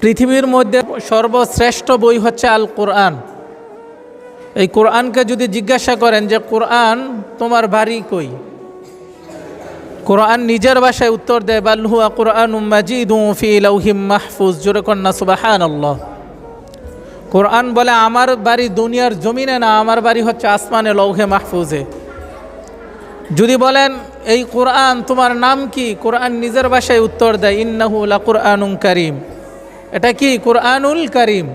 পৃথিবীর মধ্যে সর্বশ্রেষ্ঠ বই হচ্ছে আল কোরআন এই কোরআনকে যদি জিজ্ঞাসা করেন যে, কোরআন তোমার বাড়ি কই? কোরআন নিজের ভাষায় উত্তর দেয় বাল্হুয়া কোরআন মাজিদ ফি মাহফুজ। জোরে কন্যা সুবাহান আল্লাহ কোরআন বলে, আমার বাড়ি দুনিয়ার জমিনে না, আমার বাড়ি হচ্ছে আসমানে লৌহে মাহফুজে। যদি বলেন, এই কোরআন তোমার নাম কি? কোরআন নিজের ভাষায় উত্তর দেয়, ইন্নাহু লা কোরআনুম করিম। এটা কি? কোরআনুল করিম।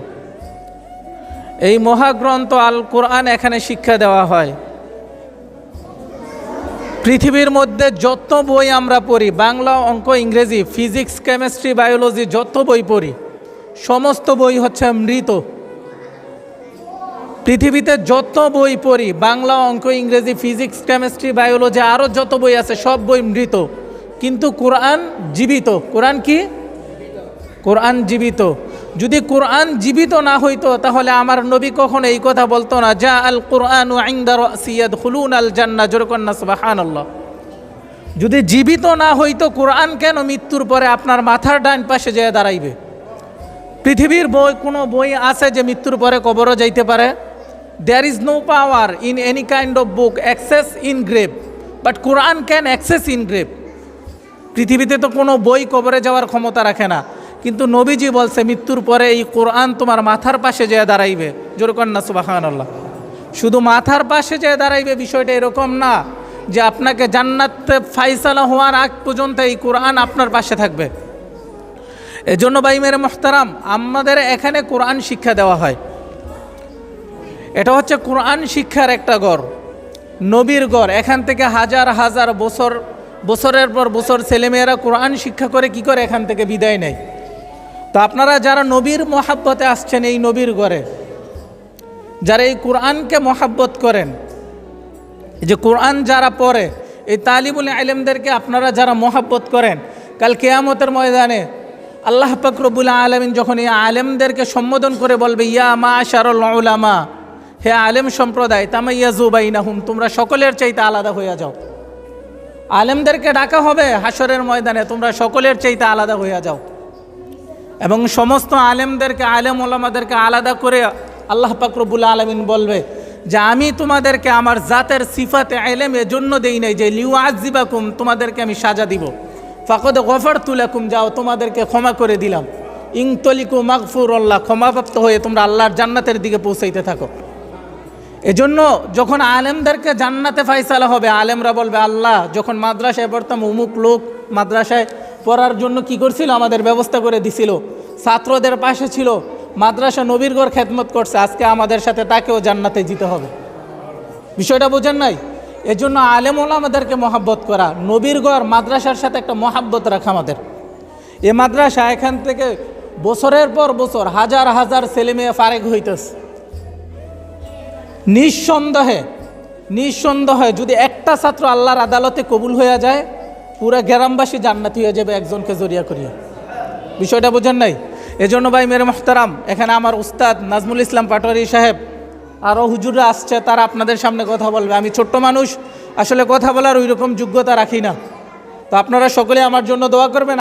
এই মহাগ্রন্থ আল কোরআন এখানে শিক্ষা দেওয়া হয়। পৃথিবীর মধ্যে যত বই আমরা পড়ি, বাংলা অঙ্ক, ইংরেজি, ফিজিক্স, কেমিস্ট্রি, বায়োলজি, যত বই পড়ি, সমস্ত বই হচ্ছে মৃত। পৃথিবীতে যত বই পড়ি, বাংলা অঙ্ক, ইংরেজি, ফিজিক্স, কেমিস্ট্রি, বায়োলজি আরও যত বই আছে, সব বই মৃত। কিন্তু কোরআন জীবিত। কোরআন কি? কোরআন জীবিত। যদি কোরআন জীবিত না হইতো, তাহলে আমার নবী কখন এই কথা বলতো না যা আল কোরআন আল জান্না জোরকন্না সুবাহান আল্লাহ যদি জীবিত না হইতো, কোরআন কেন মৃত্যুর পরে আপনার মাথার ডান পাশে যেয়ে দাঁড়াইবে? পৃথিবীর বই, কোনো বই আছে যে মৃত্যুর পরে কবরও যাইতে পারে? There is no power in any kind of book access in grave but Quran can access in grave পৃথিবীতে তো কোনো বই কবরে যাওয়ার ক্ষমতা রাখে না। কিন্তু নবীজি বলছে, মৃত্যুর পরে এই কোরআন তোমার মাথার পাশে যেয়ে দাঁড়াইবে। জোরকন না সুবাহান আল্লাহ শুধু মাথার পাশে যেয়ে দাঁড়াইবে বিষয়টা এরকম না যে আপনাকে জান্নাতে ফাইসালা হওয়ার আগ পর্যন্ত এই কোরআন আপনার পাশে থাকবে। এজন্য ভাই মেরে মোহতারাম, আমাদের এখানে কোরআন শিক্ষা দেওয়া হয়। এটা হচ্ছে কোরআন শিক্ষার একটা গড়, নবীর গড়। এখান থেকে হাজার হাজার বছর, বছরের পর বছর ছেলেমেয়েরা কোরআন শিক্ষা করে কি করে এখান থেকে বিদায় নেয়? তো আপনারা যারা নবীর মহাব্বতে আসছেন এই নবীর গড়ে যারা এই কোরআনকে মহাব্বত করেন যে কোরআন যারা পড়ে, এই তালিবুল আলেমদেরকে আপনারা যারা মহাব্বত করেন, কাল কেয়ামতের ময়দানে আল্লাহ ফকরবুল আলমিন যখন এই আলেমদেরকে সম্বোধন করে বলবে, ইয়া মা শারুল উলামা হে আলেম সম্প্রদায়, তামাইয়া জুবাইনাহুম, তোমরা সকলের চাইতে আলাদা হইয়া যাও। আলেমদেরকে ডাকা হবে হাসরের ময়দানে, তোমরা সকলের চাইতে আলাদা হইয়া যাও। এবং সমস্ত আলেমদেরকে, আলেম ওলামাদেরকে আলাদা করে আল্লাহ পাকরবুল আলমিন বলবে যে আমি তোমাদেরকে আমার জাতের সিফাতে আলেম এজন্য দেই নাই যে লিউ আজিবাকুম তোমাদেরকে আমি সাজা দিব। ফাকদে গফর তুলাকুম যাও তোমাদেরকে ক্ষমা করে দিলাম। ইংতলিকু মাগফুর আল্লাহ ক্ষমাপ্রাপ্ত হয়ে তোমরা আল্লাহর জান্নাতের দিকে পৌঁছাইতে থাকো। এজন্য যখন আলেমদেরকে জান্নাতে ফাইসালা হবে, আলেমরা বলবে, আল্লাহ, যখন মাদ্রাসায় পড়তাম, অমুক লোক মাদ্রাসায় পড়ার জন্য কি করছিল? আমাদের ব্যবস্থা করে দিছিল। ছাত্রদের পাশে ছিল। মাদ্রাসা নবীরগড় খেদমত করছে। আজকে আমাদের সাথে তাকেও জান্নাতে যেতে হবে। বিষয়টা বোঝেন নাই? এজন্য আলেম আমাদেরকে মহাব্বত করা। নবীরগড় মাদ্রাসার সাথে একটা মহাব্বত রাখা আমাদের। এ মাদ্রাসা এখান থেকে বছরের পর বছর হাজার হাজার ছেলে মেয়ে ফারেক হইতেছে। নিঃসন্দেহে নিঃসন্দেহে যদি একটা ছাত্র আল্লাহর আদালতে কবুল হয়ে যায় পুরা গ্রামবাসী জান্নাতি হয়ে যাবে একজনকে জড়িয়া করিয়া। বিষয়টা বোঝেন নাই? এজন্য ভাই মেরে মোহতারাম, এখানে আমার উস্তাদ নাজমুল ইসলাম পাটোয়ারি সাহেব আরও হুজুররা আসছে, তারা আপনাদের সামনে কথা বলবে। আমি ছোট্ট মানুষ, আসলে কথা বলার ওই রকম যোগ্যতা রাখি না। তো আপনারা সকলে আমার জন্য দোয়া করবেন।